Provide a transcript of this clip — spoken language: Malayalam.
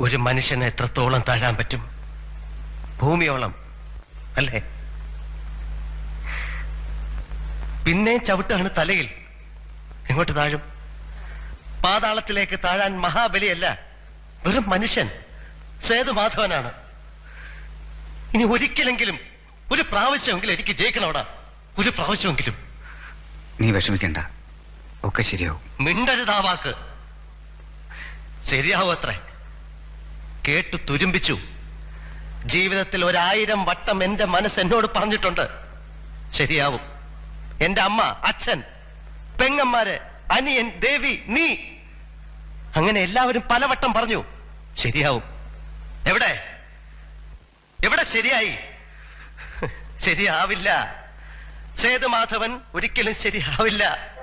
ഒരു മനുഷ്യന് എത്രത്തോളം താഴാൻ പറ്റും? ഭൂമിയോളം അല്ലേ? പിന്നെ ചവിട്ടാണ് തലയിൽ. എങ്ങോട്ട് താഴും? പാതാളത്തിലേക്ക് താഴാൻ മഹാബലിയല്ല. വെറും മനുഷ്യൻ സേതുമാധവനാണ്. ഇനി ഒരിക്കലെങ്കിലും ഒരു പ്രാവശ്യമെങ്കിലും എനിക്ക് ജയിക്കണോടാ ഒരു പ്രാവശ്യമെങ്കിലും. നീ വിഷമിക്കണ്ട. ഒക്കെ ശരിയാവും. മിണ്ടരുതാവാക്ക് ശരിയാവും അത്രേ. കേട്ടു തുരുമ്പിച്ചു. ജീവിതത്തിൽ ഒരായിരം വട്ടം എന്റെ മനസ്സ് എന്നോട് പറഞ്ഞിട്ടുണ്ട്. ശരിയാവും. എന്റെ അമ്മ അച്ഛൻ പെങ്ങന്മാര് അനിയൻ ദേവി നീ. അങ്ങനെ എല്ലാവരും പലവട്ടം പറഞ്ഞു. ശരിയാവും. എവിടെ? എവിടെ ശരിയായി? ശരിയാവില്ല. സേതുമാധവൻ ഒരിക്കലും ശരിയാവില്ല.